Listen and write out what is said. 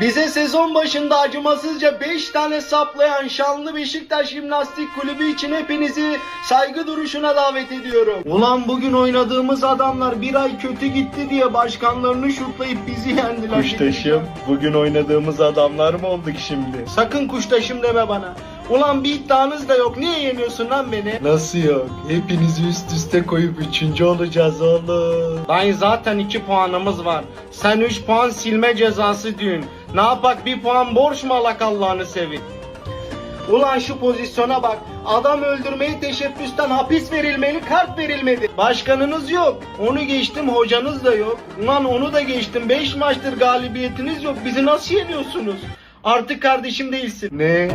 Bize sezon başında acımasızca 5 tane saplayan şanlı Beşiktaş Jimnastik Kulübü için hepinizi saygı duruşuna davet ediyorum. Ulan bugün oynadığımız adamlar bir ay kötü gitti diye başkanlarını şutlayıp bizi yendiler. Kuştaşım, bugün oynadığımız adamlar mı olduk şimdi? Sakın kuştaşım deme bana. Ulan bir iddianız da yok. Niye yeniyorsun lan beni? Nasıl yok? Hepinizi üst üste koyup üçüncü olacağız oğlum. Lan zaten 2 puanımız var. Sen 3 puan silme cezası diyorsun. Ne yapak bir puan borç mu alak Allah'ını sevin. Ulan şu pozisyona bak. Adam öldürmeyi teşebbüsten hapis verilmeli, kart verilmedi. Başkanınız yok. Onu geçtim, hocanız da yok. Ulan onu da geçtim. 5 maçtır galibiyetiniz yok. Bizi nasıl yeniyorsunuz? Artık kardeşim değilsin. Ne?